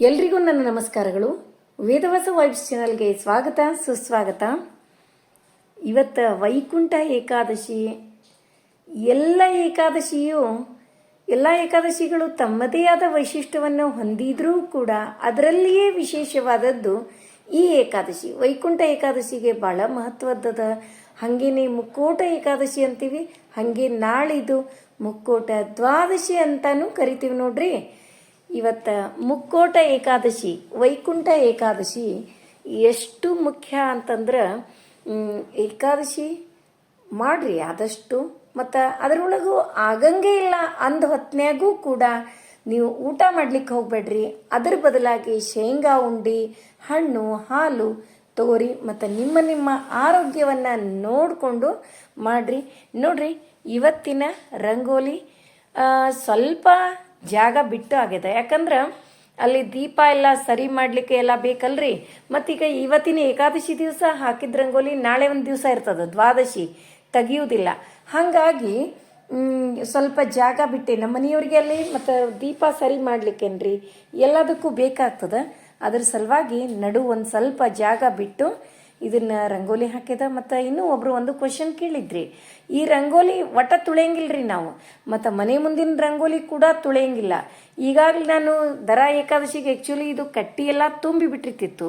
ಎಲ್ರಿಗೂ ನನ್ನ ನಮಸ್ಕಾರಗಳು. ವೇದವಾಸ ವೈಬ್ಸ್ ಚಾನಲ್ಗೆ ಸ್ವಾಗತ, ಸುಸ್ವಾಗತ. ಇವತ್ತು ವೈಕುಂಠ ಏಕಾದಶಿ. ಎಲ್ಲ ಏಕಾದಶಿಯು, ಎಲ್ಲ ಏಕಾದಶಿಗಳು ತಮ್ಮದೇ ಆದ ವೈಶಿಷ್ಟ್ಯವನ್ನು ಹೊಂದಿದ್ರೂ ಕೂಡ ಅದರಲ್ಲಿಯೇ ವಿಶೇಷವಾದದ್ದು ಈ ಏಕಾದಶಿ. ವೈಕುಂಠ ಏಕಾದಶಿಗೆ ಭಾಳ ಮಹತ್ವದ್ದದ. ಹಾಗೇನೆ ಮುಕ್ಕೋಟ ಏಕಾದಶಿ ಅಂತೀವಿ, ಹಾಗೆ ನಾಳಿದು ಮುಕ್ಕೋಟ ದ್ವಾದಶಿ ಅಂತಾನು ಕರಿತೀವಿ ನೋಡ್ರಿ. ಇವತ್ತ ಮುಕ್ಕೋಟ ಏಕಾದಶಿ, ವೈಕುಂಠ ಏಕಾದಶಿ ಎಷ್ಟು ಮುಖ್ಯ ಅಂತಂದ್ರೆ ಏಕಾದಶಿ ಮಾಡ್ರಿ ಆದಷ್ಟು, ಮತ್ತು ಅದರೊಳಗೂ ಆಗಂಗೆ ಇಲ್ಲ ಅಂದ ಹೊತ್ನ್ಯಾಗೂ ಕೂಡ ನೀವು ಊಟ ಮಾಡ್ಲಿಕ್ಕೆ ಹೋಗಬೇಡ್ರಿ. ಅದ್ರ ಬದಲಾಗಿ ಶೇಂಗಾ ಉಂಡಿ, ಹಣ್ಣು, ಹಾಲು ತೋರಿ ಮತ್ತು ನಿಮ್ಮ ನಿಮ್ಮ ಆರೋಗ್ಯವನ್ನು ನೋಡಿಕೊಂಡು ಮಾಡ್ರಿ. ನೋಡ್ರಿ, ಇವತ್ತಿನ ರಂಗೋಲಿ ಸ್ವಲ್ಪ ಜಾಗ ಬಿಟ್ಟು ಆಗ್ಯದ ಯಾಕಂದ್ರೆ ಅಲ್ಲಿ ದೀಪ ಎಲ್ಲ ಸರಿ ಮಾಡಲಿಕ್ಕೆ ಎಲ್ಲ ಬೇಕಲ್ರಿ? ಮತ್ತೀಗ ಇವತ್ತಿನ ಏಕಾದಶಿ ದಿವಸ ಹಾಕಿದ ರಂಗೋಲಿ ನಾಳೆ ಒಂದು ದಿವಸ ಇರ್ತದೆ, ದ್ವಾದಶಿ. ತೆಗಿಯುವುದಿಲ್ಲ. ಹಾಗಾಗಿ ಸ್ವಲ್ಪ ಜಾಗ ಬಿಟ್ಟೆ. ನಮ್ಮ ಮನೆಯವ್ರಿಗೆ ಅಲ್ಲಿ ಮತ್ತು ದೀಪ ಸರಿ ಮಾಡ್ಲಿಕ್ಕೇನ್ರಿ? ಎಲ್ಲದಕ್ಕೂ ಬೇಕಾಗ್ತದೆ. ಅದ್ರ ಸಲುವಾಗಿ ನಡು ಒಂದು ಸ್ವಲ್ಪ ಜಾಗ ಬಿಟ್ಟು ಇದನ್ನ ರಂಗೋಲಿ ಹಾಕಿದ ಮತ್ತು ಇನ್ನೂ ಒಬ್ರು ಒಂದು ಕ್ವಶನ್ ಕೇಳಿದ್ರಿ. ಈ ರಂಗೋಲಿ ಒಟ್ಟ ರೀ ನಾವು. ಮತ್ತು ಮನೆ ಮುಂದಿನ ರಂಗೋಲಿ ಕೂಡ ತುಳಿಯಂಗಿಲ್ಲ. ಈಗಾಗಲೇ ನಾನು ದರ ಏಕಾದಶಿಗೆ ಆ್ಯಕ್ಚುಲಿ ಇದು ಕಟ್ಟಿ ಎಲ್ಲ ತುಂಬಿ ಬಿಟ್ಟಿರ್ತಿತ್ತು.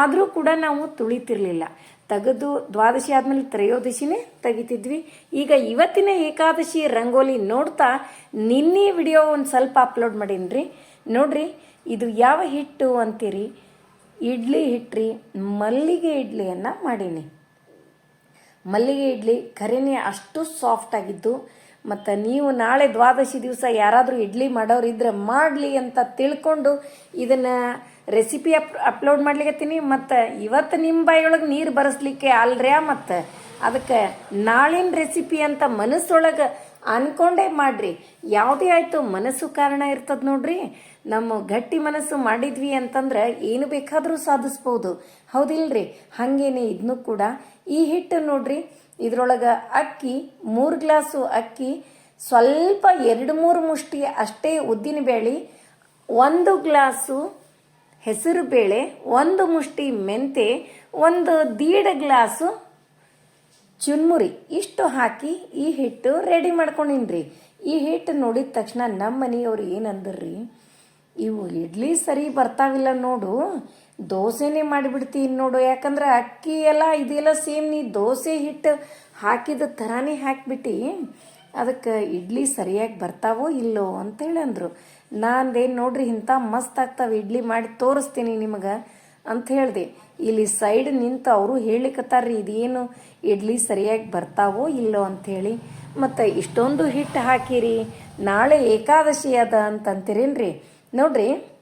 ಆದರೂ ಕೂಡ ನಾವು ತುಳಿತಿರ್ಲಿಲ್ಲ. ತೆಗೆದು ದ್ವಾದಶಿ ಆದಮೇಲೆ ತ್ರಯೋದಶಿನೇ ತೆಗಿತಿದ್ವಿ. ಈಗ ಇವತ್ತಿನ ಏಕಾದಶಿ ರಂಗೋಲಿ ನೋಡ್ತಾ ನಿನ್ನೆ ವಿಡಿಯೋ ಒಂದು ಸ್ವಲ್ಪ ಅಪ್ಲೋಡ್ ಮಾಡೀನಿ ನೋಡ್ರಿ, ಇದು ಯಾವ ಹಿಟ್ಟು ಅಂತೀರಿ? ಇಡ್ಲಿ ಹಿಟ್ರಿ, ಮಲ್ಲಿಗೆ ಇಡ್ಲಿಯನ್ನು ಮಾಡೀನಿ. ಮಲ್ಲಿಗೆ ಇಡ್ಲಿ ಖರೇನೆ ಅಷ್ಟು ಸಾಫ್ಟ್ ಆಗಿದ್ದು, ಮತ್ತು ನೀವು ನಾಳೆ ದ್ವಾದಶಿ ದಿವಸ ಯಾರಾದರೂ ಇಡ್ಲಿ ಮಾಡೋರು ಇದ್ರೆ ಮಾಡಲಿ ಅಂತ ತಿಳ್ಕೊಂಡು ಇದನ್ನು ರೆಸಿಪಿ ಅಪ್ ಅಪ್ಲೋಡ್ ಮಾಡ್ಲಿಕತ್ತೀನಿ. ಮತ್ತು ಇವತ್ತು ನಿಮ್ಮ ಬಾಯಿಯೊಳಗೆ ನೀರು ಬರೆಸ್ಲಿಕ್ಕೆ ಅಲ್ರ್ಯಾ ಮತ್ತು? ಅದಕ್ಕೆ ನಾಳಿನ ರೆಸಿಪಿ ಅಂತ ಮನಸ್ಸೊಳಗೆ ಅನ್ಕೊಂಡೇ ಮಾಡ್ರಿ. ಯಾವುದೇ ಆಯಿತು ಮನಸ್ಸು ಕಾರಣ ಇರ್ತದ ನೋಡ್ರಿ. ನಮ್ಮ ಗಟ್ಟಿ ಮನಸ್ಸು ಮಾಡಿದ್ವಿ ಅಂತಂದ್ರೆ ಏನು ಬೇಕಾದರೂ ಸಾಧಿಸ್ಬೋದು. ಹೌದಿಲ್ರಿ? ಹಾಗೇನೆ ಇದನ್ನು ಕೂಡ. ಈ ಹಿಟ್ಟು ನೋಡ್ರಿ, ಇದ್ರೊಳಗೆ ಅಕ್ಕಿ, ಮೂರು ಗ್ಲಾಸು ಅಕ್ಕಿ, ಸ್ವಲ್ಪ ಎರಡು ಮೂರು ಮುಷ್ಟಿ ಅಷ್ಟೇ ಉದ್ದಿನ ಬೇಳೆ, ಒಂದು ಗ್ಲಾಸು ಹೆಸರು ಬೇಳೆ ಒಂದು ಮುಷ್ಟಿ ಮೆಂತೆ, ಒಂದು ದೀಡ ಗ್ಲಾಸು ಚುನ್ಮುರಿ, ಇಷ್ಟು ಹಾಕಿ ಈ ಹಿಟ್ಟು ರೆಡಿ ಮಾಡ್ಕೊಂಡಿನ್ರಿ. ಈ ಹಿಟ್ಟು ನೋಡಿದ ತಕ್ಷಣ ನಮ್ಮ ಮನೆಯವ್ರು ಏನಂದ್ರಿ ಇವು ಇಡ್ಲಿ ಸರಿ ಬರ್ತಾವಿಲ್ಲ ನೋಡು, ದೋಸೆನೇ ಮಾಡಿಬಿಡ್ತೀನಿ ನೋಡು. ಯಾಕಂದ್ರೆ ಅಕ್ಕಿ ಎಲ್ಲ ಇದೆಲ್ಲ ಸೇಮ್ ನೀ ದೋಸೆ ಹಿಟ್ಟು ಹಾಕಿದ ಥರನೇ ಹಾಕಿಬಿಟ್ಟು, ಅದಕ್ಕೆ ಇಡ್ಲಿ ಸರಿಯಾಗಿ ಬರ್ತಾವೋ ಇಲ್ಲೋ ಅಂತ ಹೇಳಂದ್ರು ಏನ್ ನೋಡ್ರಿ, ಇಂಥ ಮಸ್ತ್ ಆಗ್ತಾವೆ ಇಡ್ಲಿ ಮಾಡಿ ತೋರಿಸ್ತೀನಿ ನಿಮಗೆ ಅಂತ ಹೇಳಿದೆ. ಇಲ್ಲಿ ಸೈಡ್ ನಿಂತು ಅವರು ಹೇಳಿಕತ್ತಾರ್ರಿ, ಇದೇನು ಇಡ್ಲಿ ಸರಿಯಾಗಿ ಬರ್ತಾವೋ ಇಲ್ಲೋ ಅಂಥೇಳಿ. ಮತ್ತು ಇಷ್ಟೊಂದು ಹಿಟ್ಟು ಹಾಕಿರಿ, ನಾಳೆ ಏಕಾದಶಿ ಅದ ಅಂತಂತೀರೇನ್ರಿ? ನೋಡ್ರಿ,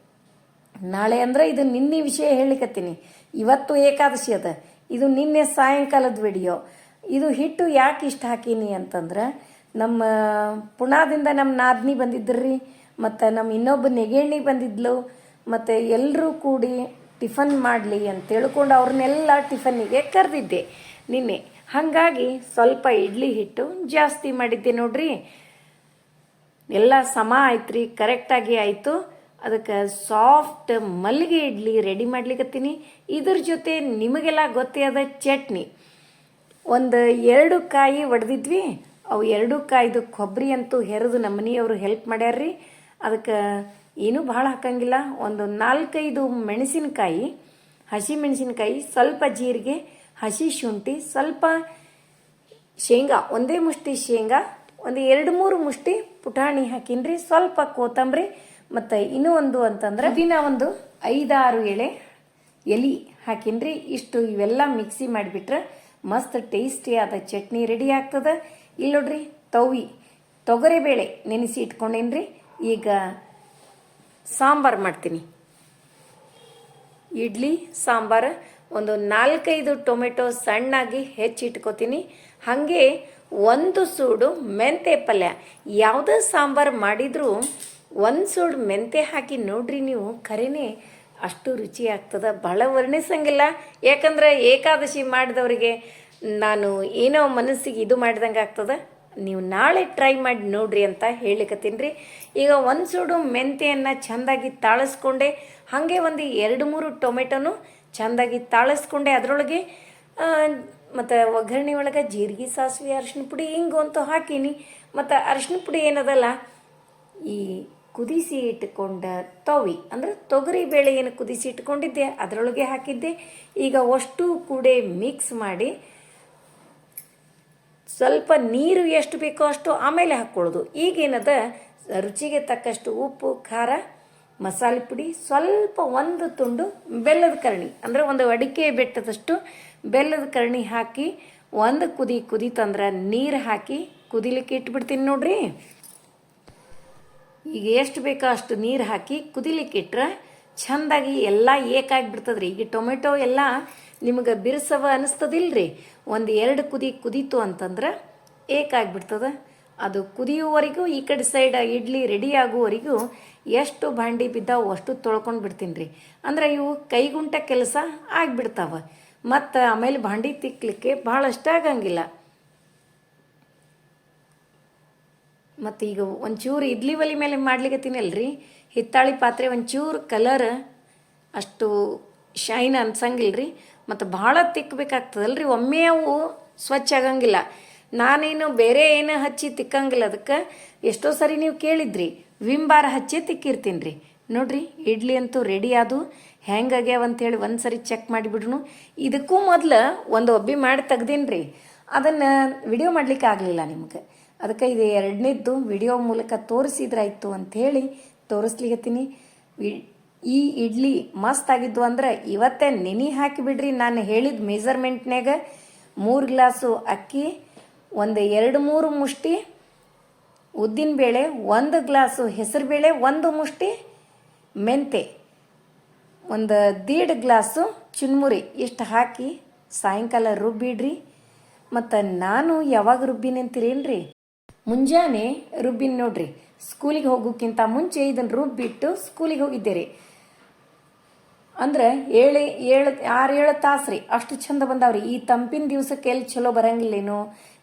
ನಾಳೆ ಅಂದ್ರೆ ಇದು ನಿನ್ನೆ ವಿಷಯ ಹೇಳಿಕತ್ತೀನಿ. ಇವತ್ತು ಏಕಾದಶಿ ಅದ. ಇದು ನಿನ್ನೆ ಸಾಯಂಕಾಲದ ವಿಡಿಯೋ. ಇದು ಹಿಟ್ಟು ಯಾಕೆ ಇಷ್ಟ ಹಾಕೀನಿ ಅಂತಂದ್ರೆ, ನಮ್ಮ ಪುಣಾದಿಂದ ನಮ್ಮ ನಾದ್ನಿ ಬಂದಿದ್ರಿ, ಮತ್ತು ನಮ್ಮ ಇನ್ನೊಬ್ಬ ನೆಗೇಣಿ ಬಂದಿದ್ಲು, ಮತ್ತು ಎಲ್ಲರೂ ಕೂಡಿ ಟಿಫನ್ ಮಾಡಲಿ ಅಂತ ತಿಳ್ಕೊಂಡು ಅವ್ರನ್ನೆಲ್ಲ ಟಿಫನ್ನಿಗೆ ಕರೆದಿದ್ದೆ. ನಿನ್ನೆ ಹಾಗಾಗಿ ಸ್ವಲ್ಪ ಇಡ್ಲಿ ಹಿಟ್ಟು ಜಾಸ್ತಿ ಮಾಡಿದ್ದೆ ನೋಡ್ರಿ. ಎಲ್ಲ ಸಮ ಆಯ್ತ್ರಿ ಕರೆಕ್ಟಾಗಿ ಆಯಿತು. ಅದಕ್ಕೆ ಸಾಫ್ಟ್ ಮಲ್ಲಿಗೆ ಇಡ್ಲಿ ರೆಡಿ ಮಾಡ್ಲಿಕ್ಕತ್ತೀನಿ ಇದ್ರ ಜೊತೆ ನಿಮಗೆಲ್ಲ ಗೊತ್ತೇ ಅದ ಚಟ್ನಿ. ಒಂದು ಎರಡು ಕಾಯಿ ಒಡೆದಿದ್ವಿ. ಅವು ಎರಡು ಕಾಯ್ದು ಕೊಬ್ಬರಿ ಅಂತೂ ಹೆರಿದು ನಮ್ಮ ಮನೆಯವರು ಹೆಲ್ಪ್ ಮಾಡ್ಯಾರ್ರಿ. ಅದಕ್ಕೆ ಏನೂ ಭಾಳ ಹಾಕಂಗಿಲ್ಲ. ಒಂದು ನಾಲ್ಕೈದು ಮೆಣಸಿನಕಾಯಿ, ಹಸಿ ಮೆಣಸಿನಕಾಯಿ, ಸ್ವಲ್ಪ ಜೀರಿಗೆ, ಹಸಿ ಶುಂಠಿ, ಸ್ವಲ್ಪ ಶೇಂಗಾ, ಒಂದೇ ಮುಷ್ಟಿ ಶೇಂಗಾ, ಒಂದು ಎರಡು ಮೂರು ಮುಷ್ಟಿ ಪುಟಾಣಿ ಹಾಕಿನ್ರಿ, ಸ್ವಲ್ಪ ಕೊತ್ತಂಬರಿ, ಮತ್ತು ಇನ್ನೂ ಒಂದು ಅಂತಂದ್ರೆ ದಿನ ಒಂದು ಐದಾರು ಎಳೆ ಎಲೆ ಹಾಕಿನ್ರಿ. ಇಷ್ಟು ಇವೆಲ್ಲ ಮಿಕ್ಸಿ ಮಾಡಿಬಿಟ್ರೆ ಮಸ್ತ್ ಟೇಸ್ಟಿಯಾದ ಚಟ್ನಿ ರೆಡಿ ಆಗ್ತದೆ. ಇಲ್ಲಿ ನೋಡ್ರಿ ತವಿ ತೊಗರಿಬೇಳೆ ನೆನೆಸಿ ಇಟ್ಕೊಂಡೇನ್ರಿ. ಈಗ ಸಾಂಬಾರು ಮಾಡ್ತೀನಿ. ಇಡ್ಲಿ, ಸಾಂಬಾರು, ಒಂದು ನಾಲ್ಕೈದು ಟೊಮೆಟೊ ಸಣ್ಣಾಗಿ ಹೆಚ್ಚಿಟ್ಕೋತೀನಿ ಹಾಗೆ ಒಂದು ಸೂಡು ಮೆಂತೆ ಪಲ್ಯ. ಯಾವುದೇ ಸಾಂಬಾರು ಮಾಡಿದರೂ ಒಂದು ಸೂಡು ಮೆಂತೆ ಹಾಕಿ ನೋಡ್ರಿ ನೀವು ಖರೇನೆ ಅಷ್ಟು ರುಚಿ ಆಗ್ತದೆ. ಭಾಳ ವರ್ಣಿಸಂಗಿಲ್ಲ. ಯಾಕಂದ್ರೆ ಏಕಾದಶಿ ಮಾಡಿದವರಿಗೆ ನಾನು ಏನೋ ಮನಸ್ಸಿಗೆ ಇದು ಮಾಡಿದಂಗೆ ಆಗ್ತದೆ. ನೀವು ನಾಳೆ ಟ್ರೈ ಮಾಡಿ ನೋಡ್ರಿ ಅಂತ ಹೇಳಿಕತ್ತೀನಿ ರೀ. ಈಗ ಒಂದು ಸೂಡು ಮೆಂತೆಯನ್ನು ಚೆಂದಾಗಿ ತಾಳಿಸ್ಕೊಂಡೆ, ಹಾಗೆ ಒಂದು ಎರಡು ಮೂರು ಟೊಮೆಟೊನು ಚೆಂದಾಗಿ ತಾಳಿಸ್ಕೊಂಡೆ. ಅದರೊಳಗೆ ಮತ್ತು ಒಗ್ಗರಣೆ ಒಳಗೆ ಜೀರಿಗೆ, ಸಾಸಿವೆ ಅರಿಶಿನ ಪುಡಿ ಹಿಂಗು ಅಂತೂ ಹಾಕೀನಿ. ಮತ್ತು ಅರಿಶಿನ ಪುಡಿ ಏನದಲ್ಲ, ಈ ಕುದಿಸಿ ಇಟ್ಕೊಂಡ ತವಿ, ಅಂದರೆ ತೊಗರಿ ಬೇಳೆ ಏನು ಕುದಿಸಿ ಇಟ್ಕೊಂಡಿದ್ದೆ, ಅದರೊಳಗೆ ಹಾಕಿದ್ದೆ. ಈಗ ಅಷ್ಟು ಕೂಡ ಮಿಕ್ಸ್ ಮಾಡಿ ಸ್ವಲ್ಪ ನೀರು ಎಷ್ಟು ಬೇಕೋ ಅಷ್ಟು ಆಮೇಲೆ ಹಾಕ್ಕೊಳ್ಳೋದು. ಈಗೇನದ ರುಚಿಗೆ ತಕ್ಕಷ್ಟು ಉಪ್ಪು, ಖಾರ, ಮಸಾಲೆ ಪುಡಿ, ಸ್ವಲ್ಪ ಒಂದು ತುಂಡು ಬೆಲ್ಲದ ಕರ್ಣಿ. ಅಂದರೆ ಒಂದು ಅಡಿಕೆ ಬೆಟ್ಟದಷ್ಟು ಬೆಲ್ಲದ ಕರ್ಣಿ ಹಾಕಿ, ಒಂದು ಕುದಿ ಕುದೀತಂದ್ರೆ ನೀರು ಹಾಕಿ ಕುದಿಲಿಕ್ಕೆ ಇಟ್ಬಿಡ್ತೀನಿ ನೋಡ್ರಿ. ಈಗ ಎಷ್ಟು ಬೇಕೋ ಅಷ್ಟು ನೀರು ಹಾಕಿ ಕುದಿಲಿಕ್ಕೆ ಇಟ್ರೆ ಚೆಂದಾಗಿ ಎಲ್ಲ ಏಕಾಗಿ ರೀ ಈಗ ಟೊಮೆಟೊ ಎಲ್ಲ ನಿಮಗೆ ಬಿರ್ಸವ ಅನಿಸ್ತದಿಲ್ರಿ? ಒಂದು ಎರಡು ಕುದಿ ಕುದೀತು ಅಂತಂದ್ರೆ ಏಕಾಗ್ಬಿಡ್ತದೆ. ಅದು ಕುದಿಯುವವರೆಗೂ, ಈ ಕಡೆ ಸೈಡ್ ಇಡ್ಲಿ ರೆಡಿ ಆಗುವವರೆಗೂ ಎಷ್ಟು ಭಾಂಡಿ ಬಿದ್ದಾವು ಅಷ್ಟು ತೊಳ್ಕೊಂಡು ಬಿಡ್ತೀನಿ ರೀ ಅಂದ್ರೆ ಇವು ಕೈಗುಂಟ ಕೆಲಸ ಆಗಿಬಿಡ್ತಾವ. ಮತ್ತು ಆಮೇಲೆ ಭಾಂಡಿ ತಿಕ್ಕಲಿಕ್ಕೆ ಭಾಳಷ್ಟು ಆಗಂಗಿಲ್ಲ. ಮತ್ತು ಈಗ ಒಂಚೂರು ಇಡ್ಲಿ ಒಲಿ ಮೇಲೆ ಮಾಡ್ಲಿಕತ್ತೀನಲ್ರಿ. ಹಿತ್ತಾಳಿ ಪಾತ್ರೆ ಒಂಚೂರು ಕಲರ್ ಅಷ್ಟು ಶೈನ್ ಅನ್ಸಂಗಿಲ್ಲ ರೀ ಮತ್ತು ಭಾಳ ತಿಕ್ಕಬೇಕಾಗ್ತದಲ್ರಿ ಒಮ್ಮೆ ಅವು ಸ್ವಚ್ಛ ಆಗಂಗಿಲ್ಲ. ನಾನೇನು ಬೇರೆ ಏನು ಹಚ್ಚಿ ತಿಕ್ಕಂಗಿಲ್ಲ ಅದಕ್ಕೆ. ಎಷ್ಟೋ ಸರಿ ನೀವು ಕೇಳಿದ್ರಿ, ವಿಮ್ ಬಾರ್ ಹಚ್ಚಿ ತಿಕ್ಕಿರ್ತೀನಿ ರೀ ನೋಡ್ರಿ, ಇಡ್ಲಿ ಅಂತೂ ರೆಡಿ ಆದು. ಹೆಂಗಾಗ್ಯಾವ ಅಂತೇಳಿ ಒಂದು ಸರಿ ಚೆಕ್ ಮಾಡಿಬಿಡ್ರು ಇದಕ್ಕೂ ಮೊದಲು ಒಂದು ಒಬ್ಬಿ ಮಾಡಿ ತೆಗ್ದೀನಿ ರೀ ಅದನ್ನು ವಿಡಿಯೋ ಮಾಡ್ಲಿಕ್ಕೆ ಆಗಲಿಲ್ಲ ನಿಮ್ಗೆ. ಅದಕ್ಕೆ ಇದು ಎರಡನೇದ್ದು ವಿಡಿಯೋ ಮೂಲಕ ತೋರಿಸಿದ್ರಾಯ್ತು ಅಂಥೇಳಿ ತೋರಿಸ್ಲಿಕತ್ತೀನಿ. ವಿ- ಈ ಇಡ್ಲಿ ಮಸ್ತ್ ಆಗಿದ್ವು ಅಂದ್ರೆ ಇವತ್ತೇ ನೆನೆ ಹಾಕಿಬಿಡ್ರಿ ನಾನು ಹೇಳಿದ ಮೆಜರ್ಮೆಂಟ್ನಾಗ ಮೂರು ಗ್ಲಾಸು ಅಕ್ಕಿ, ಒಂದು ಎರಡು ಮೂರು ಮುಷ್ಟಿ ಉದ್ದಿನಬೇಳೆ ಒಂದು ಗ್ಲಾಸು ಹೆಸರುಬೇಳೆ ಒಂದು ಮುಷ್ಟಿ, ಮೆಂತೆ, ಒಂದು ದೀಡ್ ಗ್ಲಾಸು ಚುನ್ಮುರಿ ಇಷ್ಟು ಹಾಕಿ ಸಾಯಂಕಾಲ ರುಬ್ಬಿಡ್ರಿ. ಮತ್ತು ನಾನು ಯಾವಾಗ ರುಬ್ಬಿನಿ ಅಂತೀರೇನ್ರಿ? ಮುಂಜಾನೆ ರುಬ್ಬಿನ ನೋಡ್ರಿ. ಸ್ಕೂಲಿಗೆ ಹೋಗೋಕ್ಕಿಂತ ಮುಂಚೆ ಇದನ್ನು ರುಬ್ಬಿಟ್ಟು ಸ್ಕೂಲಿಗೆ ಹೋಗಿದ್ದೆ ರೀ ಅಂದ್ರೆ ಏಳು ಏಳು, ಆರು, ಏಳು ತಾಸು ರೀ. ಅಷ್ಟು ಚಂದ ಬಂದಾವ್ರಿ. ಈ ತಂಪಿನ ದಿವಸಕ್ಕೆ ಎಲ್ಲಿ ಚಲೋ ಬರಂಗಿಲ್ಲೇನೋ,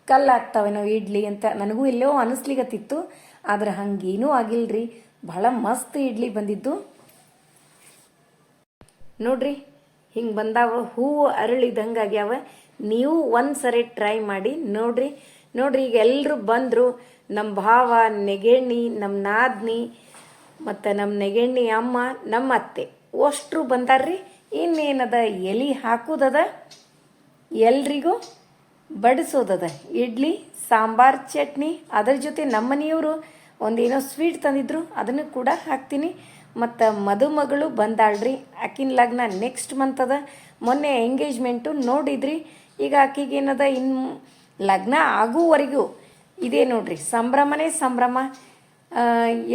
ಕಲ್ಲಾಗ್ತಾವೇನೋ ಇಡ್ಲಿ ಅಂತ ನನಗೂ ಎಲ್ಲೋ ಅನಿಸ್ಲಿಗತ್ತಿತ್ತು ಆದ್ರೆ ಹಂಗೇನೂ ಆಗಿಲ್ರಿ. ಬಹಳ ಮಸ್ತ್ ಇಡ್ಲಿ ಬಂದಿದ್ದು. ನೋಡ್ರಿ, ಹಿಂಗೆ ಬಂದಾವ, ಹೂವು ಅರಳಿದಂಗೆ ಆಗ್ಯಾವ. ನೀವು ಒಂದು ಸರಿ ಟ್ರೈ ಮಾಡಿ ನೋಡ್ರಿ. ನೋಡ್ರಿ, ಈಗ ಎಲ್ಲರೂ ಬಂದರು ನಮ್ಮ ಭಾವ, ನೆಗೆಣ್ಣಿ ನಮ್ಮ ನಾದ್ನಿ, ಮತ್ತು ನಮ್ಮ ನೆಗೆಣ್ಣಿ ಅಮ್ಮ ನಮ್ಮ ಅತ್ತೆ. ಅಷ್ಟರು ಬಂದಾರ್ರಿ, ಇನ್ನೇನದ ಎಲೆ ಹಾಕೋದದ, ಎಲ್ರಿಗೂ ಬಡಿಸೋದದ. ಇಡ್ಲಿ, ಸಾಂಬಾರ್, ಚಟ್ನಿ, ಅದರ ಜೊತೆ ನಮ್ಮ ಮನೆಯವರು ಒಂದೇನೋ ಸ್ವೀಟ್ ತಂದಿದ್ರು, ಅದನ್ನು ಕೂಡ ಹಾಕ್ತೀನಿ. ಮತ್ತು ಮದುಮಗಳು ಬಂದಾಳ್ರಿ, ಆಕಿನ ಲಗ್ನ ನೆಕ್ಸ್ಟ್ ಮಂತ್ ಅದ. ಮೊನ್ನೆ ಎಂಗೇಜ್ಮೆಂಟು ನೋಡಿದ್ರಿ, ಈಗ ಆಕಿಗೆ ಏನದ ಇನ್ನು ಲಗ್ನ ಆಗುವವರೆಗೂ ಇದೇ ನೋಡ್ರಿ, ಸಂಭ್ರಮನೇ ಸಂಭ್ರಮ.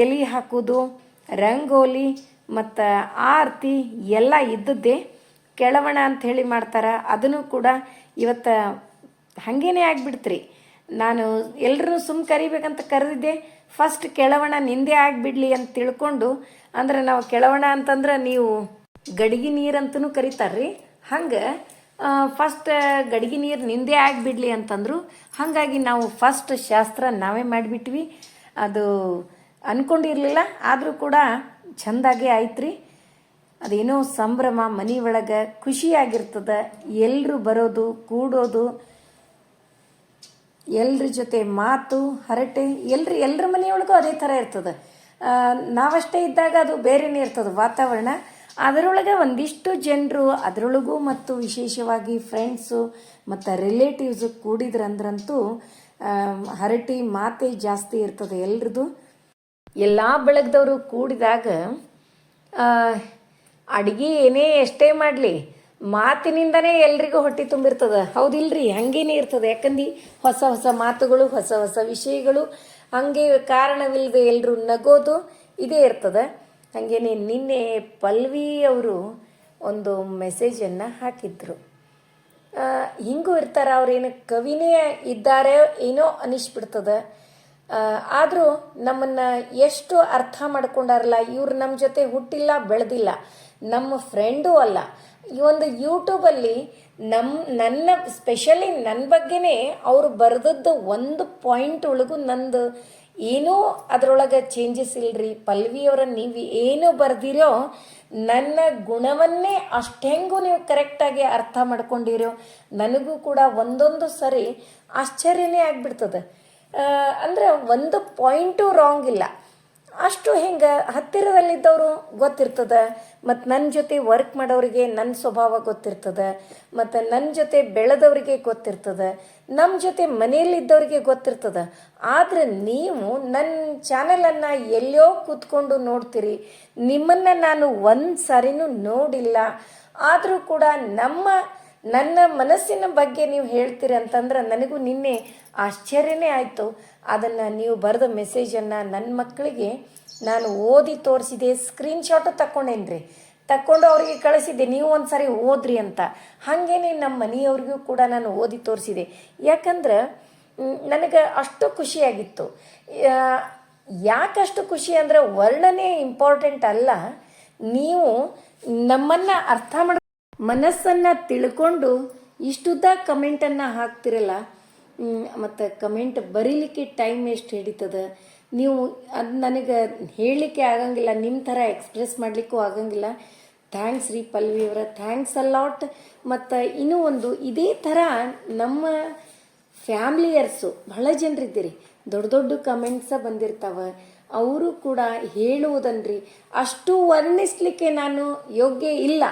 ಎಲಿ ಹಾಕೋದು, ರಂಗೋಲಿ ಮತ್ತು ಆರತಿ ಎಲ್ಲ ಇದ್ದದ್ದೇ ಕೆಳವಣ ಅಂತ ಹೇಳಿ ಮಾಡ್ತಾರೆ. ಅದನ್ನು ಕೂಡ ಇವತ್ತು ಹಾಗೇನೆ ಆಗಿಬಿಡ್ತ್ರಿ. ನಾನು ಎಲ್ಲರೂ ಸುಮ್ಮ ಕರಿಬೇಕಂತ ಕರೆದಿದ್ದೆ. ಫಸ್ಟ್ ಕೆಳವಣ ನಿಂದೆ ಆಗಿಬಿಡ್ಲಿ ಅಂತ ತಿಳ್ಕೊಂಡು, ಅಂದ್ರೆ ನಾವು ಕೆಳವಣ ಅಂತಂದ್ರೆ ನೀವು ಗಡಿಗೆ ನೀರಂತೂ ಕರಿತಾರ್ರಿ. ಹಂಗೆ ಫಸ್ಟ್ ಗಡಿಗೆ ನೀರು ನಿಂದೆ ಆಗಿಬಿಡ್ಲಿ ಅಂತಂದರು. ಹಾಗಾಗಿ ನಾವು ಫಸ್ಟ್ ಶಾಸ್ತ್ರ ನಾವೇ ಮಾಡಿಬಿಟ್ವಿ. ಅದು ಅಂದ್ಕೊಂಡಿರಲಿಲ್ಲ ಆದರೂ ಕೂಡ ಚೆಂದಾಗೆ ಆಯ್ತ್ರಿ. ಅದೇನೋ ಸಂಭ್ರಮ, ಮನೆ ಒಳಗೆ ಖುಷಿಯಾಗಿರ್ತದೆ ಎಲ್ಲರೂ ಬರೋದು, ಕೂಡೋದು ಎಲ್ಲರ ಜೊತೆ ಮಾತು, ಹರಟೆ, ಎಲ್ರು ಎಲ್ಲರ ಮನೆಯೊಳಗೂ ಅದೇ ಥರ ಇರ್ತದೆ. ನಾವಷ್ಟೇ ಇದ್ದಾಗ ಅದು ಬೇರೆನೇ ಇರ್ತದೆ ವಾತಾವರಣ. ಅದರೊಳಗೆ ಒಂದಿಷ್ಟು ಜನರು, ಅದರೊಳಗೂ ಮತ್ತು ವಿಶೇಷವಾಗಿ ಫ್ರೆಂಡ್ಸು ಮತ್ತು ರಿಲೇಟಿವ್ಸ್ ಕೂಡಿದ್ರಂದ್ರಂತೂ ಹರಟಿ ಮಾತೆ ಜಾಸ್ತಿ ಇರ್ತದೆ ಎಲ್ರದ್ದು. ಎಲ್ಲ ಬೆಳಗ್ದವರು ಕೂಡಿದಾಗ ಅಡುಗೆ ಏನೇ ಎಷ್ಟೇ ಮಾಡಲಿ, ಮಾತಿನಿಂದನೇ ಎಲ್ರಿಗೂ ಹೊಟ್ಟೆ ತುಂಬಿರ್ತದೆ. ಹೌದಿಲ್ರಿ? ಹಂಗೇನೆ ಇರ್ತದೆ. ಯಾಕಂದ್ರೆ ಹೊಸ ಹೊಸ ಮಾತುಗಳು, ಹೊಸ ಹೊಸ ವಿಷಯಗಳು, ಹಂಗೆ ಕಾರಣವಿಲ್ಲದೆ ಎಲ್ಲರೂ ನಗೋದು, ಇದೇ ಇರ್ತದೆ. ಹಾಗೇನೆ ನಿನ್ನೆ ಪಲ್ವಿ ಅವರು ಒಂದು ಮೆಸೇಜನ್ನು ಹಾಕಿದ್ರು. ಹಿಂಗೂ ಇರ್ತಾರೆ ಅವ್ರೇನು ಕವಿನೇ ಇದ್ದಾರೆ ಏನೋ ಅನಿಸ್ಬಿಡ್ತದೆ ಆದರೂ ನಮ್ಮನ್ನು ಎಷ್ಟು ಅರ್ಥ ಮಾಡ್ಕೊಂಡಾರಲ್ಲ, ಇವ್ರು ನಮ್ಮ ಜೊತೆ ಹುಟ್ಟಿಲ್ಲ, ಬೆಳೆದಿಲ್ಲ. ನಮ್ಮ ಫ್ರೆಂಡೂ ಅಲ್ಲ. ಈ ಒಂದು ಯೂಟ್ಯೂಬಲ್ಲಿ ನಮ್ಮ ನನ್ನ, ಸ್ಪೆಷಲಿ ನನ್ನ ಬಗ್ಗೆನೇ ಅವರು ಬರೆದದ್ದು ಒಂದು ಪಾಯಿಂಟ್ ಒಳಗೂ ನಂದು ಏನೂ ಅದರೊಳಗೆ ಚೇಂಜಸ್ ಇಲ್ರಿ. ಪಲ್ವಿಯವರ ನೀವು ಏನು ಬರ್ದಿರೋ ನನ್ನ ಗುಣವನ್ನೇ ಅಷ್ಟೆಂಗೂ ನೀವು ಕರೆಕ್ಟಾಗಿ ಅರ್ಥ ಮಾಡ್ಕೊಂಡಿರೋ. ನನಗೂ ಕೂಡ ಒಂದೊಂದು ಸರಿ ಆಶ್ಚರ್ಯನೇ ಆಗ್ಬಿಡ್ತದೆ. ಅಂದ್ರೆ ಒಂದು ಪಾಯಿಂಟು ರಾಂಗ್ ಇಲ್ಲ. ಅಷ್ಟು ಹಿಂಗೆ ಹತ್ತಿರದಲ್ಲಿದ್ದವರು ಗೊತ್ತಿರ್ತದೆ. ಮತ್ತು ನನ್ನ ಜೊತೆ ವರ್ಕ್ ಮಾಡೋರಿಗೆ ನನ್ನ ಸ್ವಭಾವ ಗೊತ್ತಿರ್ತದೆ. ಮತ್ತು ನನ್ನ ಜೊತೆ ಬೆಳೆದವರಿಗೆ ಗೊತ್ತಿರ್ತದೆ. ನಮ್ಮ ಜೊತೆ ಮನೆಯಲ್ಲಿದ್ದವ್ರಿಗೆ ಗೊತ್ತಿರ್ತದೆ. ಆದರೆ ನೀವು ನನ್ನ ಚಾನಲನ್ನು ಎಲ್ಲೋ ಕೂತ್ಕೊಂಡು ನೋಡ್ತೀರಿ. ನಿಮ್ಮನ್ನು ನಾನು ಒಂದು ಸಾರಿನೂ ನೋಡಿಲ್ಲ. ಆದರೂ ಕೂಡ ನಮ್ಮ, ನನ್ನ ಮನಸ್ಸಿನ ಬಗ್ಗೆ ನೀವು ಹೇಳ್ತೀರಿ ಅಂತಂದ್ರೆ ನನಗೂ ನಿನ್ನೆ ಆಶ್ಚರ್ಯನೇ ಆಯಿತು. ಅದನ್ನು ನೀವು ಬರೆದ ಮೆಸೇಜನ್ನು ನನ್ನ ಮಕ್ಕಳಿಗೆ ನಾನು ಓದಿ ತೋರಿಸಿದೆ ಸ್ಕ್ರೀನ್ಶಾಟು ತಕ್ಕೊಂಡೇನ್ರಿ. ತಕ್ಕೊಂಡು ಅವರಿಗೆ ಕಳಿಸಿದ್ದೆ, ನೀವು ಒಂದು ಸಾರಿ ಓದ್ರಿ ಅಂತ. ಹಾಗೇನೆ ನಮ್ಮ ಮನೆಯವ್ರಿಗೂ ಕೂಡ ನಾನು ಓದಿ ತೋರಿಸಿದೆ. ಯಾಕಂದ್ರೆ ನನಗೆ ಅಷ್ಟು ಖುಷಿಯಾಗಿತ್ತು. ಯಾಕಷ್ಟು ಖುಷಿ ಅಂದರೆ, ವರ್ಣನೆ ಇಂಪಾರ್ಟೆಂಟ್ ಅಲ್ಲ. ನೀವು ನಮ್ಮನ್ನು ಅರ್ಥ ಮಾಡ, ಮನಸ್ಸನ್ನು ತಿಳ್ಕೊಂಡು ಇಷ್ಟುದ್ದ ಕಮೆಂಟನ್ನು ಹಾಕ್ತಿರಲ್ಲ. ಮತ್ತು ಕಮೆಂಟ್ ಬರೀಲಿಕ್ಕೆ ಟೈಮ್ ಎಷ್ಟು ಹಿಡಿತದ? ನೀವು ಅದು ನನಗೆ ಹೇಳಲಿಕ್ಕೆ ಆಗಂಗಿಲ್ಲ ನಿಮ್ಮ ಥರ ಎಕ್ಸ್ಪ್ರೆಸ್ ಮಾಡಲಿಕ್ಕೂ ಆಗಂಗಿಲ್ಲ. ಥ್ಯಾಂಕ್ಸ್ ರೀ ಪಲ್ವಿ ಅವರ ಥ್ಯಾಂಕ್ಸ್ ಅಲಾಟ್ ಮತ್ತು ಇನ್ನೂ ಒಂದು, ಇದೇ ಥರ ನಮ್ಮ ಫ್ಯಾಮ್ಲಿಯರ್ಸು, ಬಹಳ ಜನರಿದ್ದೀರಿ. ದೊಡ್ಡ ದೊಡ್ಡ ಕಮೆಂಟ್ಸ ಬಂದಿರ್ತಾವೆ. ಅವರು ಕೂಡ ಹೇಳುವುದನ್ರಿ. ಅಷ್ಟು ವರ್ಣಿಸ್ಲಿಕ್ಕೆ ನಾನು ಯೋಗ್ಯ ಇಲ್ಲ.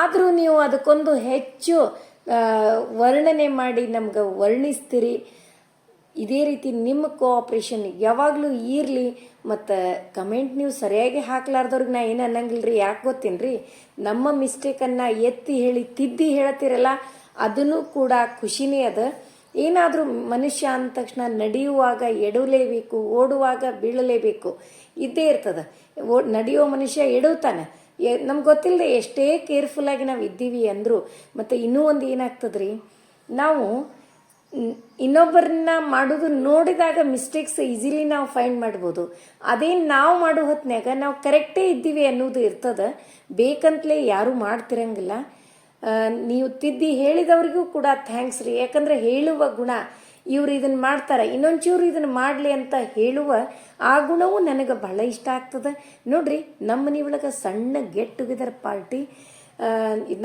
ಆದರೂ ನೀವು ಅದಕ್ಕೊಂದು ಹೆಚ್ಚು ವರ್ಣನೆ ಮಾಡಿ ನಮ್ಗೆ ವರ್ಣಿಸ್ತೀರಿ. ಇದೇ ರೀತಿ ನಿಮ್ಮ ಕೋಆಪ್ರೇಷನ್ ಯಾವಾಗಲೂ ಇರಲಿ, ಮತ್ತು ಕಮೆಂಟ್ ನೀವು ಸರಿಯಾಗಿ ಹಾಕ್ಲಾರ್ದವ್ರಿಗೆ ನಾ ಏನು ಅನ್ನಂಗಿಲ್ಲ ರೀ ಯಾಕೆ ಗೊತ್ತೇನ್ರಿ? ನಮ್ಮ ಮಿಸ್ಟೇಕನ್ನು ಎತ್ತಿ ಹೇಳಿ, ತಿದ್ದಿ ಹೇಳ್ತೀರಲ್ಲ, ಅದನ್ನು ಕೂಡ ಖುಷಿನೇ ಅದ. ಏನಾದರೂ ಮನುಷ್ಯ ಅಂದ ತಕ್ಷಣ ನಡೆಯುವಾಗ ಎಡಲೇಬೇಕು ಓಡುವಾಗ ಬೀಳಲೇಬೇಕು, ಇದ್ದೇ ಇರ್ತದೆ. ಓ, ನಡೆಯೋ ಮನುಷ್ಯ ಎಡುತ್ತಾನೆ ನಮ್ಗೆ ಗೊತ್ತಿಲ್ಲದೆ ಎಷ್ಟೇ ಕೇರ್ಫುಲ್ಲಾಗಿ ನಾವು ಇದ್ದೀವಿ ಅಂದರು, ಮತ್ತು ಇನ್ನೂ ಒಂದು ಏನಾಗ್ತದ್ರಿ? ನಾವು ಇನ್ನೊಬ್ಬರನ್ನ ಮಾಡೋದು ನೋಡಿದಾಗ ಮಿಸ್ಟೇಕ್ಸ್ ಈಸಿಲಿ ನಾವು ಫೈಂಡ್ ಮಾಡ್ಬೋದು. ಅದೇ ನಾವು ಮಾಡೋ ಹೊತ್ನ್ಯಾಗ ನಾವು ಕರೆಕ್ಟೇ ಇದ್ದೀವಿ ಅನ್ನೋದು ಇರ್ತದೆ. ಬೇಕಂತಲೇ ಯಾರೂ ಮಾಡ್ತಿರಂಗಿಲ್ಲ. ನೀವು ತಿದ್ದಿ ಹೇಳಿದವರಿಗೂ ಕೂಡ ಥ್ಯಾಂಕ್ಸ್ ರೀ. ಯಾಕಂದರೆ ಹೇಳುವ ಗುಣ ಇವ್ರು ಇದನ್ನು ಮಾಡ್ತಾರೆ. ಇನ್ನೊಂಚೂರು ಇದನ್ನು ಮಾಡಲಿ ಅಂತ ಹೇಳುವ ಆ ಗುಣವೂ ನನಗೆ ಬಹಳ ಇಷ್ಟ ಆಗ್ತದೆ. ನೋಡ್ರಿ, ನಮ್ಮ ಮನೆ ಸಣ್ಣ ಗೆಟ್ ಟುಗೆದರ್ ಪಾರ್ಟಿ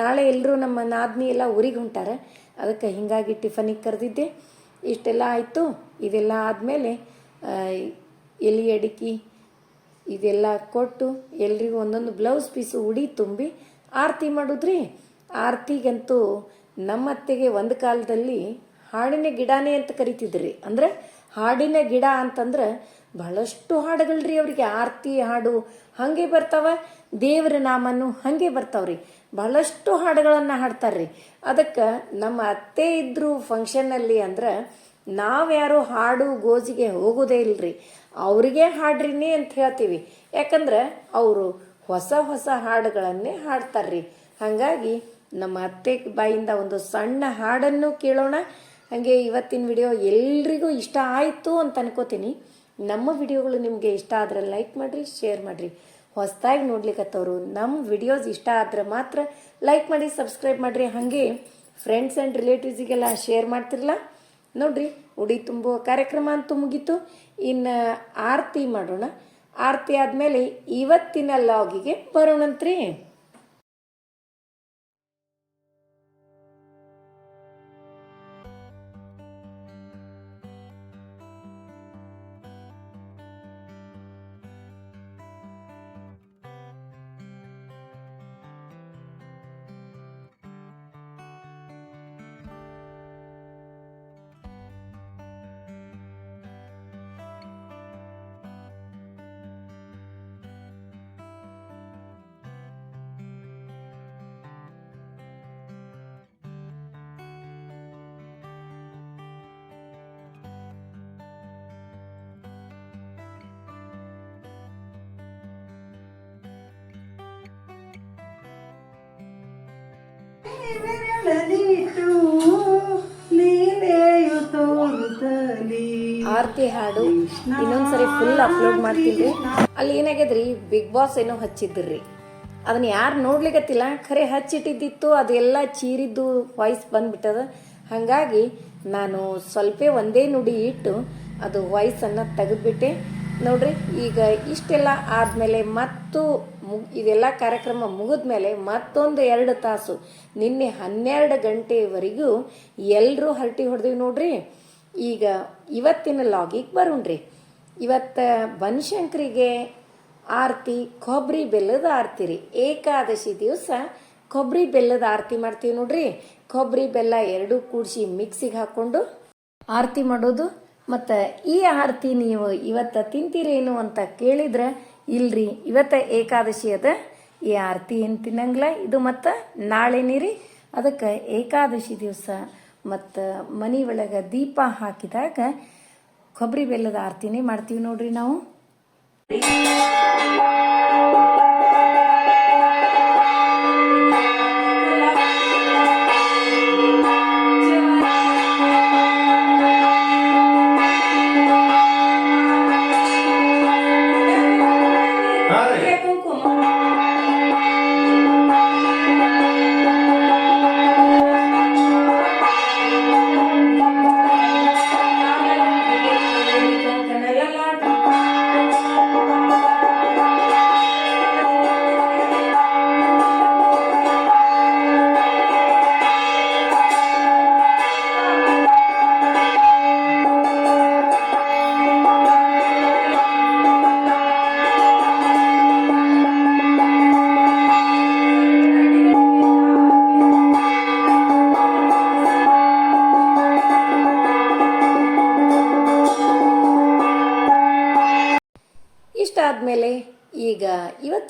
ನಾಳೆ ಎಲ್ಲರೂ ನಮ್ಮ ನಾದ್ನಿ ಎಲ್ಲ ಊರಿಗೆ ಹೊಂಟಾರ. ಅದಕ್ಕೆ ಹಿಂಗಾಗಿ ಟಿಫನಿಗೆ ಕರೆದಿದ್ದೆ. ಇಷ್ಟೆಲ್ಲ ಆಯಿತು. ಇದೆಲ್ಲ ಆದಮೇಲೆ ಎಲೆ ಅಡಿಕೆ ಇದೆಲ್ಲ ಕೊಟ್ಟು ಎಲ್ರಿಗೂ ಒಂದೊಂದು ಬ್ಲೌಸ್ ಪೀಸು ಉಡಿ ತುಂಬಿ ಆರತಿ ಮಾಡಿದ್ರಿ. ಆರತಿಗಂತೂ ನಮ್ಮ ಅತ್ತೆಗೆ ಒಂದು ಕಾಲದಲ್ಲಿ ಹಾಡಿನ ಗಿಡನೇ ಅಂತ ಕರಿತಿದ್ರಿ. ಅಂದ್ರೆ ಹಾಡಿನ ಗಿಡ ಅಂತಂದ್ರೆ ಬಹಳಷ್ಟು ಹಾಡುಗಳ್ರಿ ಅವರಿಗೆ. ಆರತಿ ಹಾಡು ಹಾಗೆ ಬರ್ತಾವ, ದೇವರ ನಾಮನು ಹಾಗೆ ಬರ್ತಾವ್ರಿ. ಬಹಳಷ್ಟು ಹಾಡುಗಳನ್ನು ಹಾಡ್ತಾರ್ರಿ. ಅದಕ್ಕೆ ನಮ್ಮ ಅತ್ತೆ ಇದ್ರು ಫಂಕ್ಷನ್ನಲ್ಲಿ ಅಂದ್ರೆ ನಾವ್ಯಾರು ಹಾಡು ಗೋಜಿಗೆ ಹೋಗೋದೇ ಇಲ್ರಿ. ಅವರಿಗೆ ಹಾಡ್ರಿನಿ ಅಂತ ಹೇಳ್ತೀವಿ. ಯಾಕಂದ್ರೆ ಅವರು ಹೊಸ ಹೊಸ ಹಾಡುಗಳನ್ನೇ ಹಾಡ್ತಾರ್ರಿ. ಹಾಗಾಗಿ ನಮ್ಮ ಅತ್ತೆ ಬಾಯಿಂದ ಒಂದು ಸಣ್ಣ ಹಾಡನ್ನು ಕೇಳೋಣ. ಹಾಗೆ ಇವತ್ತಿನ ವಿಡಿಯೋ ಎಲ್ರಿಗೂ ಇಷ್ಟ ಆಯಿತು ಅಂತ ಅನ್ಕೋತೀನಿ. ನಮ್ಮ ವಿಡಿಯೋಗಳು ನಿಮಗೆ ಇಷ್ಟ ಆದರೆ ಲೈಕ್ ಮಾಡಿರಿ ಶೇರ್ ಮಾಡಿರಿ. ಹೊಸದಾಗಿ ನೋಡ್ಲಿಕ್ಕತ್ತವರು ನಮ್ಮ ವಿಡಿಯೋಸ್ ಇಷ್ಟ ಆದರೆ ಮಾತ್ರ ಲೈಕ್ ಮಾಡಿ ಸಬ್ಸ್ಕ್ರೈಬ್ ಮಾಡಿರಿ. ಹಾಗೆ ಫ್ರೆಂಡ್ಸ್ ಆ್ಯಂಡ್ ರಿಲೇಟಿವ್ಸಿಗೆಲ್ಲ ಶೇರ್ ಮಾಡ್ತಿರಲ್ಲ ನೋಡ್ರಿ, ಉಡಿ ತುಂಬುವ ಕಾರ್ಯಕ್ರಮ ಅಂತ ಮುಗೀತು. ಇನ್ನು ಆರತಿ ಮಾಡೋಣ. ಆರತಿ ಆದಮೇಲೆ ಇವತ್ತಿನ ಲಾಗಿಗೆ ಬರೋಣಂತ್ರಿ. ಆರತಿ ಹಾಡು. ಇನ್ನೊಂದ್ಸರಿ ಫುಲ್ ಅಪ್ಲೋಡ್ ಮಾಡ್ತೀನಿ ಅಲ್ಲಿ ಏನಾಗ್ಯದ್ರಿ? ಬಿಗ್ ಬಾಸ್ ಏನೋ ಹಚ್ಚಿದ್ರಿ ಅದನ್ನ ಯಾರು ನೋಡ್ಲಿಕ್ಕತ್ತಿಲ್ಲ ಖರೆ ಹಚ್ಚಿಟ್ಟಿದ್ದಿತ್ತು. ಅದೆಲ್ಲ ಚೀರಿದ್ದು ವಾಯ್ಸ್ ಬಂದ್ಬಿಟ್ಟದ. ಹಾಗಾಗಿ ನಾನು ಸ್ವಲ್ಪ ಒಂದೇ ನುಡಿ ಇಟ್ಟು ಅದು ವಾಯ್ಸನ್ನು ತೆಗೆದ್ಬಿಟ್ಟೆ. ನೋಡ್ರಿ, ಈಗ ಇಷ್ಟೆಲ್ಲ ಆದಮೇಲೆ ಮತ್ತು ಇದೆಲ್ಲ ಕಾರ್ಯಕ್ರಮ ಮುಗಿದ ಮೇಲೆ ಮತ್ತೊಂದು ಎರಡು ತಾಸು, ನಿನ್ನೆ ಹನ್ನೆರಡು ಗಂಟೆವರೆಗೂ ಎಲ್ಲರೂ ಹರಟಿ ಹೊಡೆದಿವಿ ನೋಡ್ರಿ. ಈಗ ಇವತ್ತಿನ ಲಾಗಿಗೆ ಬರೋಣ್ರಿ. ಇವತ್ತು ಬನಶಂಕರಿಗೆ ಆರತಿ ಕೊಬ್ಬರಿ ಬೆಲ್ಲದ ಆರತಿ ರೀ. ಏಕಾದಶಿ ದಿವಸ ಕೊಬ್ಬರಿ ಬೆಲ್ಲದ ಆರತಿ ಮಾಡ್ತೀವಿ ನೋಡ್ರಿ. ಕೊಬ್ಬರಿ ಬೆಲ್ಲ ಎರಡೂ ಕೂಡಿಸಿ ಮಿಕ್ಸಿಗೆ ಹಾಕ್ಕೊಂಡು ಆರತಿ ಮಾಡೋದು. ಮತ್ತು ಈ ಆರತಿ ನೀವು ಇವತ್ತು ತಿಂತೀರೇನು ಅಂತ ಕೇಳಿದ್ರೆ, ಇಲ್ರಿ, ಇವತ್ತು ಏಕಾದಶಿ ಅದ. ಈ ಆರತಿ ಏನು ತಿನ್ನಂಗಿಲ್ಲ, ಇದು ಮತ್ತು ನಾಳೆನೇ ರೀ ಅದಕ್ಕೆ ಏಕಾದಶಿ ದಿವಸ ಮತ್ತು ಮನೆ ಒಳಗೆ ದೀಪ ಹಾಕಿದಾಗ ಕೊಬ್ಬರಿ ಬೆಲ್ಲದ ಆರತಿನೇ ಮಾಡ್ತೀವಿ ನೋಡ್ರಿ ನಾವು.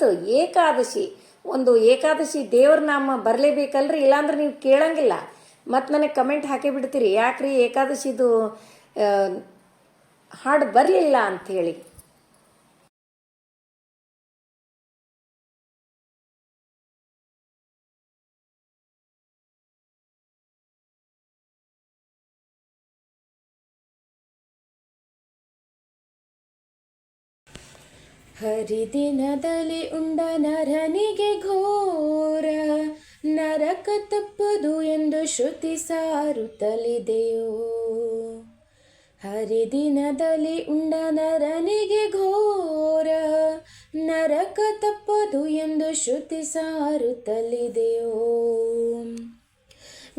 ಇವತ್ತು ಏಕಾದಶಿ, ಒಂದು ಏಕಾದಶಿ ದೇವ್ರ ನಾಮ ಬರಲೇಬೇಕಲ್ರಿ? ಇಲ್ಲಾಂದ್ರೆ ನೀವು ಕೇಳಂಗಿಲ್ಲ. ಮತ್ತು ನನಗೆ ಕಮೆಂಟ್ ಹಾಕಿ ಬಿಡ್ತೀರಿ. ಯಾಕ್ರಿ ಏಕಾದಶಿದು ಹಾಡು ಬರಲಿಲ್ಲ ಅಂಥೇಳಿ ಹರಿದಿನದಲ್ಲಿ ಉಂಡ ನರನಿಗೆ ಘೋರ. ನರಕ ತಪ್ಪದು ಎಂದು ಶ್ರುತಿ ಸಾರುತ್ತಲಿದೆಯೋ ಹರಿದಿನದಲ್ಲಿ ಉಂಡ ನರನಿಗೆ ಘೋರ. ನರಕ ತಪ್ಪದು ಎಂದು ಶ್ರುತಿ ಸಾರುತ್ತಲಿದೆಯೋ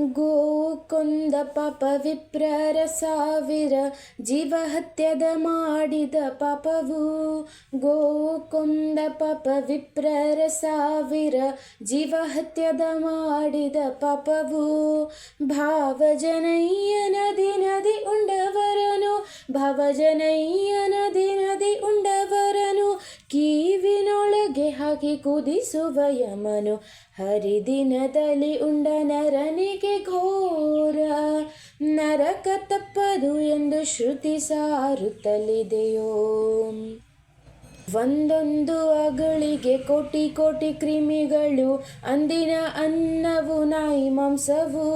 ಗೋವು ಕೊಂದ ಪಾಪ ವಿಪ್ರರ ಸಾವಿರ ಜೀವ ಹತ್ಯದ ಮಾಡಿದ ಪಾಪವು. ಗೋಕೊಂದ ಕೊಂದ ಪಾಪ ವಿಪ್ರರ ಸಾವಿರ ಜೀವ ಹತ್ಯದ ಮಾಡಿದ ಪಾಪವು. ಭಾವಜನಯ್ಯ ನದಿ ನದಿ ಉಂಡವರನು, ಭಾವಜನಯ್ಯ ನದಿ ನದಿ ಉಂಡವರನು, ಕೀವಿನೊಳಗೆ ಹಾಕಿ ಕುದಿಸುವ ಯಮನು. ಹರಿದಿನದಲ್ಲಿ ಉಂಡ ನರನಿಗೆ ಘೋರ ನರಕ ತಪ್ಪದು ಎಂದು ಶ್ರುತಿ ಸಾರುತ್ತಲಿದೆಯೋ? ಒಂದೊಂದು ಅಗಳಿಗೆ ಕೋಟಿ ಕೋಟಿ ಕ್ರಿಮಿಗಳು, ಅಂದಿನ ಅನ್ನವು ನಾಯಿ ಮಾಂಸವು.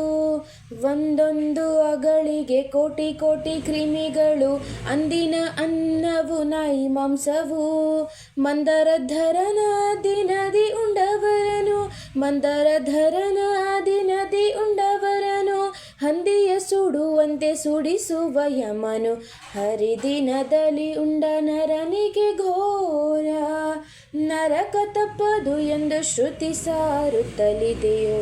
ಒಂದೊಂದು ಅಗಳಿಗೆ ಕೋಟಿ ಕೋಟಿ ಕ್ರಿಮಿಗಳು, ಅಂದಿನ ಅನ್ನವು ನಾಯಿ ಮಾಂಸವು. ಮಂದರಧರನ ದಿನದಿ ಉಂಡವರನು, ಮಂದರಧರನ ದಿನದಿ ಉಂಡವರನು ಹಂದಿಯ ಸುಡುವಂತೆ ಸುಡಿಸುವ ಯಮನು ಹರಿದಿನದಲ್ಲಿ ಉಂಡ ನರನಿಗೆ ಘೋರ. ನರಕ ತಪ್ಪದು ಎಂದು ಶ್ರುತಿ ಸಾರುತ್ತಲಿದೆಯೋ?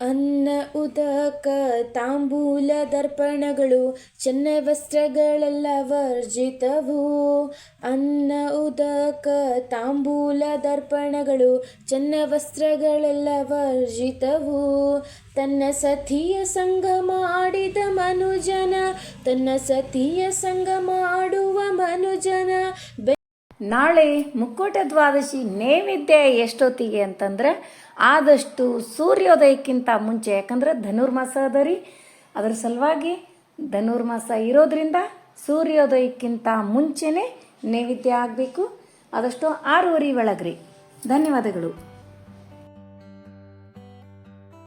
ಅನ್ನ, ಉದಕ, ತಾಂಬೂಲ ದರ್ಪಣಗಳು ಚೆನ್ನ ವಸ್ತ್ರಗಳೆಲ್ಲ ವರ್ಜಿತವು. ಅನ್ನ, ಉದಕ, ತಾಂಬೂಲ ದರ್ಪಣಗಳು ಚೆನ್ನ ವಸ್ತ್ರಗಳೆಲ್ಲ ವರ್ಜಿತವು. ತನ್ನ ಸತಿಯ ಸಂಗ ಮಾಡಿದ ಮನುಜನ, ತನ್ನ ಸತಿಯ ಸಂಗ ಮಾಡುವ ಮನುಜನ ನಾಳೆ ಮುಕ್ಕೋಟ ದ್ವಾದಶಿ ನೈವೇದ್ಯ ಎಷ್ಟೊತ್ತಿಗೆ ಅಂತಂದ್ರೆ ಆದಷ್ಟು ಸೂರ್ಯೋದಯಕ್ಕಿಂತ ಮುಂಚೆ, ಯಾಕಂದ್ರೆ ಧನುರ್ಮಾಸ ಅದ ರೀ. ಅದರ ಸಲುವಾಗಿ ಧನುರ್ಮಾಸ ಇರೋದ್ರಿಂದ ಸೂರ್ಯೋದಯಕ್ಕಿಂತ ಮುಂಚೆನೇ ನೈವೇದ್ಯ ಆಗಬೇಕು. ಆದಷ್ಟು ಆರೂವರೆ ಒಳಗ್ರಿ. ಧನ್ಯವಾದಗಳು.